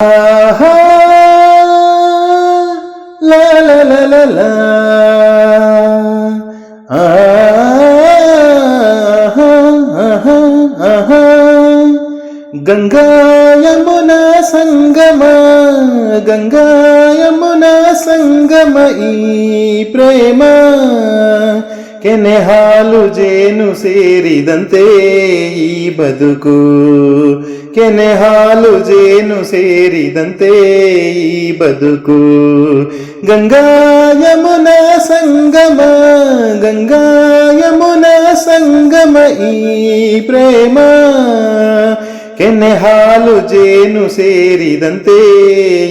ಆಹಾ ಲಾ ಲಾ ಲಾ ಲಾ ಲಾ ಆಹಾ ಆಹಾ ಆಹಾ ಗಂಗಾ ಯಮುನಾ ಸಂಗಮ ಗಂಗಾ ಯಮುನಾ ಸಂಗಮ ಈ ಪ್ರೇಮ ಕೆನೆ ಹಾಲು ಜೇನು ಸೇರಿದಂತೆ ಈ ಬದುಕು ಕೆನೆ ಹಾಲು ಜೇನು ಸೇರಿದಂತೆ ಈ ಬದುಕು ಗಂಗಾ ಯಮುನಾ ಸಂಗಮ ಗಂಗಾ ಯಮುನಾ ಸಂಗಮ ಈ ಪ್ರೇಮ ಕೆನೆ ಹಾಲು ಜೇನು ಸೇರಿದಂತೆ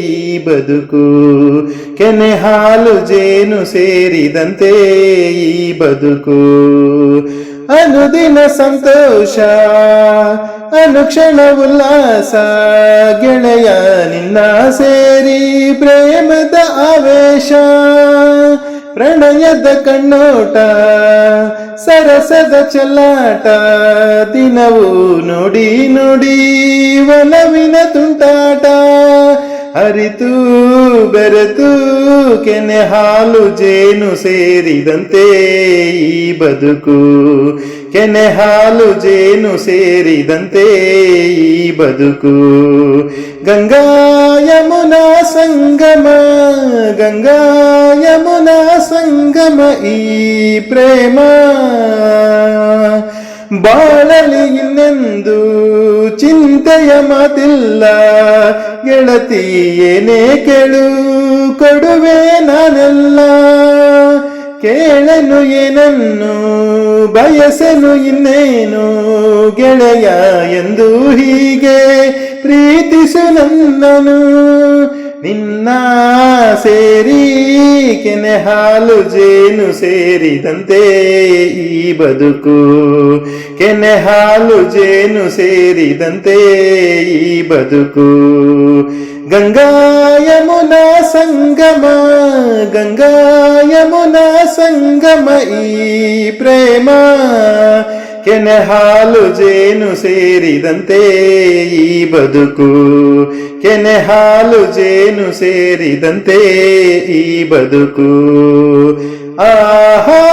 ಈ ಬದುಕು ಕೆನೆ ಹಾಲು ಜೇನು ಸೇರಿದಂತೆ ಈ ಬದುಕು ಅನುದಿನ ಸಂತೋಷ ಅನುಕ್ಷಣ ಉಲ್ಲಾಸ ಗೆಳೆಯ ನಿನ್ನ ಸೇರಿ ಪ್ರೇಮದ ಆವೇಶ, ಪ್ರಣಯದ ಕಣ್ಣೋಟ, ಸರಸದ ಚಲ್ಲಾಟ, ದಿನವೂ ನೋಡಿ ನುಡಿ ಒಲವಿನ ತುಂಟಾಟ ಅರಿತು ಬೆರೆತು ಕೆನೆ ಹಾಲು ಜೇನು ಸೇರಿದಂತೆ ಈ ಬದುಕು. ಕೆನೆ ಹಾಲು ಜೇನು ಸೇರಿದಂತೆ ಈ ಬದುಕು. ಗಂಗಾ ಯಮುನಾ ಸಂಗಮ ಗಂಗಾ ಯಮುನಾ ಸಂಗಮ ಈ ಪ್ರೇಮ. ಬಾಳಲಿ ಇನ್ನೆಂದು ಚಿಂತೆಯ ಮಾತಿಲ್ಲ. ಗೆಳತಿ ಏನೇ ಕೇಳು ಕೊಡುವೆ ನಾನೆಲ್ಲ. ಕೇಳನು ಏನನ್ನು ಬಯಸನು ಇನ್ನೇನು? ಗೆಳೆಯ ಎಂದು ಹೀಗೆ ಪ್ರೀತಿಸು ನನ್ನನು ನಿನ್ನ ಸೇರಿ ಕೆನೆ ಹಾಲು ಜೇನು ಸೇರಿದಂತೆ ಈ ಬದುಕು ಕೆನೆ ಹಾಲು ಜೇನು ಸೇರಿದಂತೆ ಈ ಬದುಕು ಗಂಗಾ ಯಮುನಾ ಸಂಗಮ ಗಂಗಾ ಯಮುನಾ ಸಂಗಮ ಈ ಪ್ರೇಮ ಕೆನೆ ಹಾಲು ಜೇನು ಸೇರಿದಂತೆ ಈ ಬದುಕು. ಕೆನೆ ಹಾಲು ಜೇನು ಸೇರಿದಂತೆ ಈ ಬದುಕು. ಆಹಾ